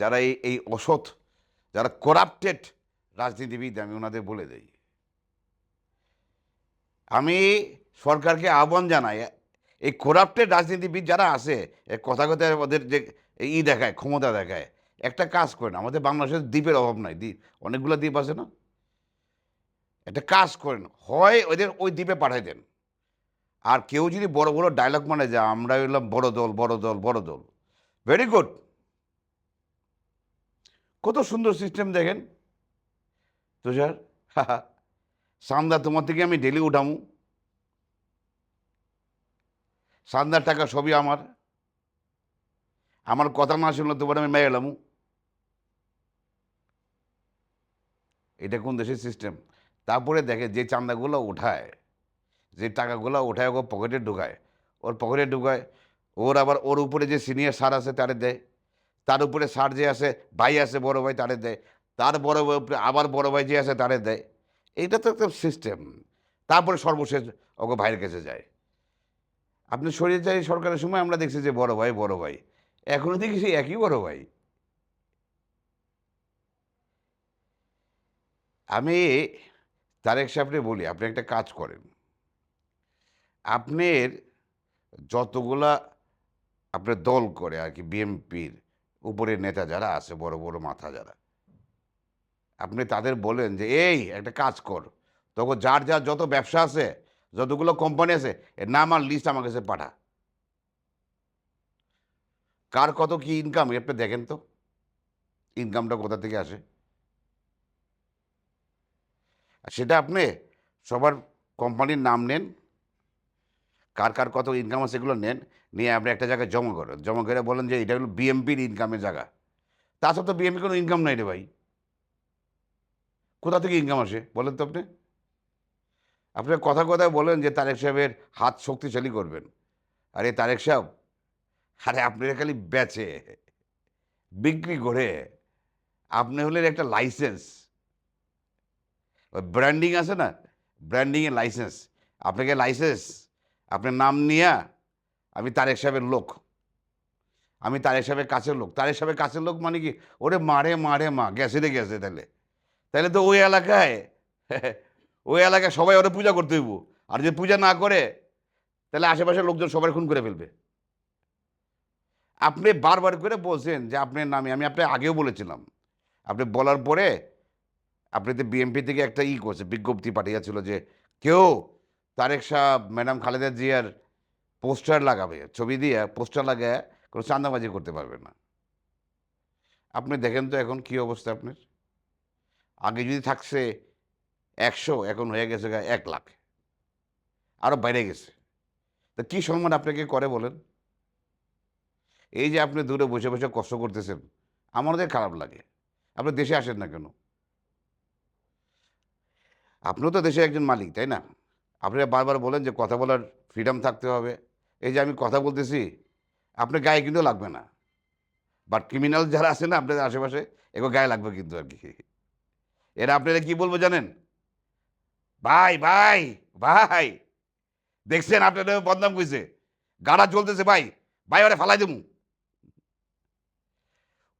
যারা এই এই অসৎ, যারা করাপ্টেড রাজনীতিবিদ, আমি ওনাদের বলে দেই। আমি সরকারকে আহ্বান জানাই, এই করাপ্টেড রাজনীতিবিদ যারা আছে কথা কথায় ওদের যে ই দেখায়, ক্ষমতা দেখায়, একটা কাজ করেন, আমাদের বাংলাদেশের দ্বীপের অভাব নাই, দ্বীপ, অনেকগুলো দ্বীপ আছে না? একটা কাজ করেন, হয় ওদের ওই দ্বীপে পাঠাই দেন। আর কেউ যদি বড় বড় ডায়লগ মানে যে আমরা হইলাম বড় দল বড় দল বড় দল। ভেরি গুড কত সুন্দর সিস্টেম দেখেন। তুষার সান্দা তোমার থেকে আমি ডেলি উঠামু। সান্দার টাকা সবই আমার। আমার কথা না শুনলে তোমার আমি মেয়ে এলামু। এটা কোন দেশের সিস্টেম তারপরে দেখে যে চান্দাগুলো উঠায়, যে টাকাগুলো উঠায় ও পকেটে ঢুকায়। ওর পকেটে ঢুকায়, ওর আবার ওর উপরে যে সিনিয়র সার আছে তারে দেয়। তার উপরে স্যার যে আছে, ভাই আছে, বড় ভাই তারে দেয়। তার বড় ভাই উপরে আবার বড় ভাই যে আছে তারে দেয়। এইটা তো একটা সিস্টেম তারপরে সর্বশেষ ওকে ভাইয়ের কাছে যায়। আপনি সরিয়ে যাই সরকারের সময়, আমরা দেখছি যে বড় ভাই বড় ভাই। এখনও দেখি সেই একই বড় ভাই। আমি তারেক সাহেবরে বলি, আপনি একটা কাজ করেন। আপনার যতগুলা আপনার দল করে আর কি বিএমপির উপরের নেতা যারা আছে, বড় বড় মাথা যারা। আপনি তাদের বলেন যে, এই, একটা কাজ কর। তখন যার যার যত ব্যবসা আছে, যতগুলো কোম্পানি আছে, এর নাম আর লিস্ট আমার কাছে পাঠা। কার কত কি ইনকাম আপনি দেখেন তো। ইনকামটা কোথা থেকে আসে? সেটা আপনি সবার কোম্পানির নাম নেন। কার কার কত ইনকাম আছে এগুলো নেন, নিয়ে আপনি একটা জায়গায় জমা করেন। জমা করে বলেন যে এটা হলো বিএমপির ইনকামের জায়গা। তাছাড়া তো বিএমপি কোনো ইনকাম নাই রে ভাই। কোথা থেকে ইনকাম আসে বলেন তো আপনি? আপনি কথা কথায় বলেন যে তারেক সাহেবের হাত শক্তিশালী করবেন। আরে তারেক সাহেব, আরে আপনি খালি বেচে, বিক্রি করে, আপনি হলেন একটা লাইসেন্স ব্র্যান্ডিং আছে না? ব্র্যান্ডিংয়ের লাইসেন্স আপনাকে লাইসেন্স আপনার নাম নিয়ে আমি তারেক সাহেবের লোক। আমি তারেক সাহেবের কাছের লোক। তারেক সাহেবের কাছের লোক মানে কি? ওরে মারে মারে, মা, গেছে রে, গেছে তাহলে। তাহলে তো ওই এলাকায় ওই এলাকায় সবাই ওরা পূজা করতে হইব। আর যদি পূজা না করে, তাহলে আশেপাশের লোকজন সবাই খুন করে ফেলবে। আপনি বারবার করে বলছেন যে আপনার নামে, আমি আপনি আগেও বলেছিলাম। আপনি বলার পরে আপনি তো বিএমপি থেকে একটা ই করছে, বিজ্ঞপ্তি পাঠিয়েছিল যে কেউ তারেক সাহেব ম্যাডাম খালেদা জিয়ার পোস্টার লাগাবে, ছবি দিয়ে পোস্টার লাগায় কোনো চান্দাবাজি করতে পারবে না। আপনি দেখেন তো এখন কি অবস্থা আপনার? আগে যদি থাকছে একশো, এখন হয়ে গেছে এক লাখ। আরও বাইরে গেছে। তা কী সম্মান আপনাকে করে বলেন? এই যে আপনি দূরে বসে বসে কষ্ট করতেছেন আমাদের খারাপ লাগে। আপনি দেশে আসেন না কেন? আপনিও তো দেশে একজন মালিক, তাই না? আপনি বারবার বলেন যে কথা বলার ফ্রিডম থাকতে হবে। এই যে আমি কথা বলতেছি আপনার গায়ে কিন্তু লাগবে না। বাট ক্রিমিনাল যারা আছে না, আপনাদের আশেপাশে এগুলো গায়ে লাগবে কিন্তু আর কি। এরা আপনারা কি বলব জানেন? ভাই ভাই ভাই, দেখছেন আপনাদের বদনাম কইছে? গাড়া চলতেছে ভাই ভাই ওরা ফালাই দেবো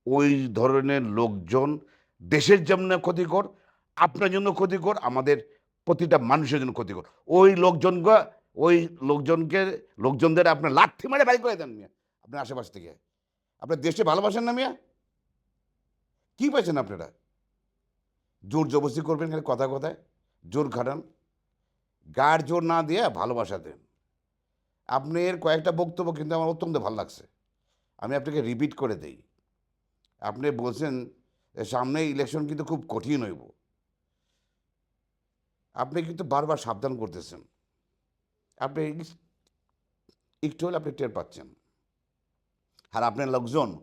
ওই ধরনের লোকজন দেশের জন্য ক্ষতিকর, আপনার জন্য ক্ষতিকর, আমাদের প্রতিটা মানুষের জন্য ক্ষতিকর। ওই লোকজন ওই লোকজনকে, লোকজনদের আপনার লাঠি মারে বাড়ি করে দেন মিয়া, আপনার আশেপাশ থেকে। আপনার দেশে ভালোবাসেন না মিয়া? কী পাইছেন আপনারা? জোর জবরদস্তি করবেন খালি কথা কথায়? জোর খাটান? গায়ের জোর না দিয়ে ভালোবাসা দেন। আপনার কয়েকটা বক্তব্য কিন্তু আমার অত্যন্ত ভালো লাগছে। আমি আপনাকে রিপিট করে দেই। আপনি বলছেন সামনে ইলেকশন কিন্তু খুব কঠিন হইব। আপনি কিন্তু বারবার সাবধান করতেছেন। আপনি একটু হলে আপনি টের পাচ্ছেন। আর আপনার লোকজন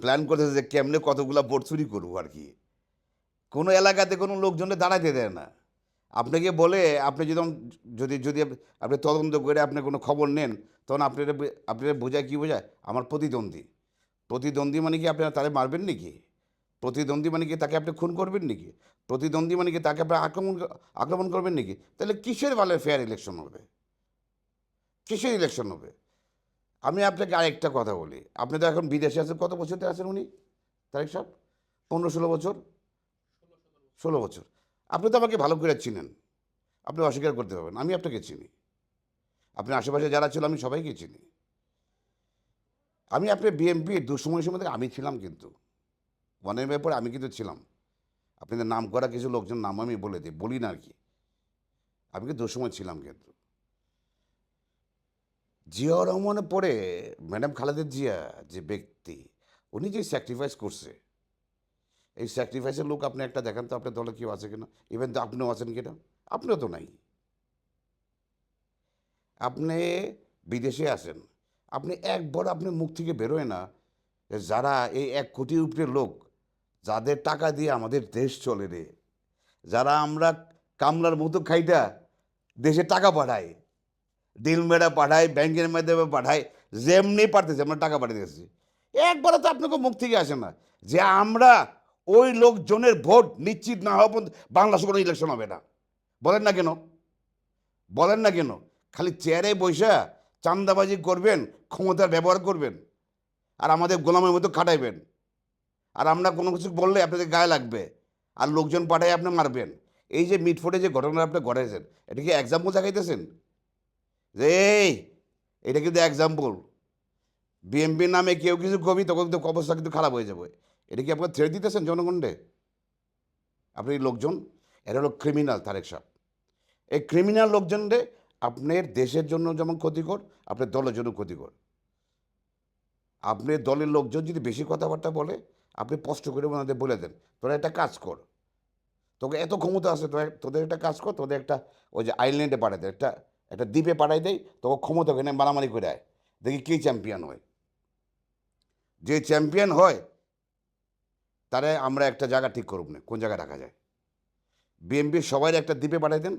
প্ল্যান করতেছে যে কেমনে কতগুলা ভোট চুরি করব আর কি। কোনো এলাকাতে কোনো লোকজনে দাঁড়াতে দেয় না। আপনাকে বলে আপনি যদি যদি যদি আপনি তদন্ত করে আপনি কোনো খবর নেন, তখন আপনারা আপনারা বোঝায় কী বোঝায়? আমার প্রতিদ্বন্দ্বী। প্রতিদ্বন্দ্বী মানে কি আপনারা তারে মারবেন নাকি? প্রতিদ্বন্দ্বী মানে কি তাকে আপনি খুন করবেন নাকি? প্রতিদ্বন্দ্বী মানে কি তাকে আপনি আক্রমণ আক্রমণ করবেন নাকি? তাহলে কিসের ভালো ফেয়ার ইলেকশন হবে? কিসের ইলেকশন হবে? আমি আপনাকে আরেকটা কথা বলি। আপনি তো এখন বিদেশে আছেন, কত বছর আছেন উনি? তারেক সাহেব, পনেরো ষোলো বছর? ষোলো বছর। আপনি তো আমাকে ভালো করে চিনেন। আপনি অস্বীকার করতে পারবেন, আমি আপনাকে চিনি। আপনি আশেপাশে যারা ছিল, আমি সবাইকে চিনি। আমি আপনার বিএমপি দুঃসময় সময় আমি ছিলাম কিন্তু। ওয়ানের ব্যাপারে আমি কিন্তু ছিলাম। আপনাদের নাম করা কিছু লোকজন নাম আমি বলে দিই, বলি না আর কি। আমি কিন্তু দুঃসময় ছিলাম কিন্তু। জিয়া রহমানের পরে ম্যাডাম খালেদা জিয়া যে ব্যক্তি, উনি যে স্যাক্রিফাইস করছে, এই স্যাক্রিফাইসের লোক আপনি একটা দেখান তো আপনার দলে কেউ আছে কিনা? ইভেন তো আপনিও আছেন কিনা? আপনিও তো নাই। আপনি বিদেশে আছেন, আপনি একবার আপনি মুখ থেকে বেরোয় না যারা এই এক কোটির উপরে লোক যাদের টাকা দিয়ে আমাদের দেশ চলে রে, যারা আমরা কামলার মতো খাইটা দেশে টাকা পাঠাই, ডিল মেরা পাঠাই, ব্যাংকের মাধ্যমে পাঠাই, যেমনি পাঠাতেছে আমরা টাকা পাঠাতেছি একবারও তো আপনাকে মুখ থেকে আসে না যে আমরা ওই লোকজনের ভোট নিশ্চিত না হওয়া পর্যন্ত বাংলাদেশে কোনো ইলেকশন হবে না। বলেন না কেন? বলেন না কেন? খালি চেয়ারে বৈশা চান্দাবাজি করবেন ক্ষমতার ব্যবহার করবেন, আর আমাদের গোলামের মতো খাটাইবেন। আর আমরা কোনো কিছু বললে আপনাদের গায়ে লাগবে। আর লোকজন পাঠাই আপনি মারবেন। এই যে মিটফোটে যে ঘটনা আপনি ঘটাইছেন, এটা কি এক্সাম্পল দেখাইতেছেন? যে এটা কিন্তু এক্সাম্পল বিএমপির নামে কেউ কিছু কবি, তখন কিন্তু অবস্থা কিন্তু খারাপ হয়ে যাবে। এটা কি আপনার ছেড়ে দিতেছেন জনগণে আপনি লোকজন, এরা হলো ক্রিমিনাল তারেক সাহেব। এই ক্রিমিনাল লোকজনরে আপনার দেশের জন্য যেমন ক্ষতিকর, আপনার দলের জন্য ক্ষতিকর। আপনার দলের লোকজন যদি বেশি কথাবার্তা বলে আপনি স্পষ্ট করে ওনাদের বলে দেন, তোরা একটা কাজ কর। তোকে এত ক্ষমতা আছে, তোরা তোদের একটা কাজ কর, তোদের একটা ওই যে আইল্যান্ডে পাঠাই দেয়, একটা একটা দ্বীপে পাঠাই দেয়, তোকে ক্ষমতা ওখানে মারামারি করে আয়। দেখি কে চ্যাম্পিয়ন হয়। যে চ্যাম্পিয়ন হয়, তারে আমরা একটা জায়গা ঠিক করব না, কোন জায়গায় রাখা যায়? বিএমপির সবাই একটা দ্বীপে পাঠাই দেন,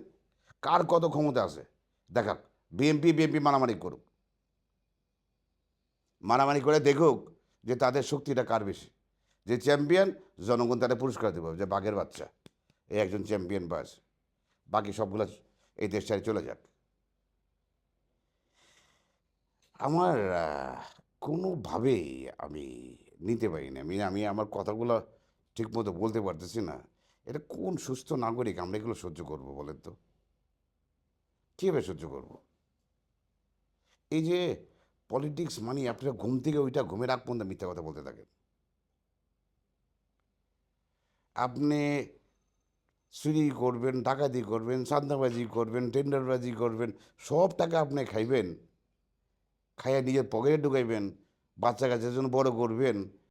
কার কত ক্ষমতা আছে? দেখাক বিএমপি বিএমপি মারামারি করুক। মারামারি করে দেখুক যে তাদের শক্তিটা কার বেশি। যে চ্যাম্পিয়ন জনগণ তাদের পুরস্কার দেবে, যে বাঘের বাচ্চা। এই একজন চ্যাম্পিয়ন বাস। বাকি সবগুলো এই দেশ ছেড়ে চলে যাক। আমার কোনোভাবেই আমি নিতে পারি না আমি আমি আমার কথাগুলো ঠিকমতো বলতে পারতেছি না। এটা কোন সুস্থ নাগরিক আমরা এগুলো সহ্য করব বলেন তো? কীভাবে সহ্য করব? এই যে, পলিটিক্স মানে আপনারা ঘুম থেকে ওইটা ঘুমের আগ পর্যন্ত মিথ্যা কথা বলতে থাকেন। আপনি চুরি করবেন, ডাকাতি করবেন চান্দাবাজি করবেন, টেন্ডারবাজি করবেন, সব টাকা আপনি খাইবেন। খাইয়া নিজের পকেটে ঢুকাইবেন, বাচ্চা কাচ্চার জন্য বড় করবেন।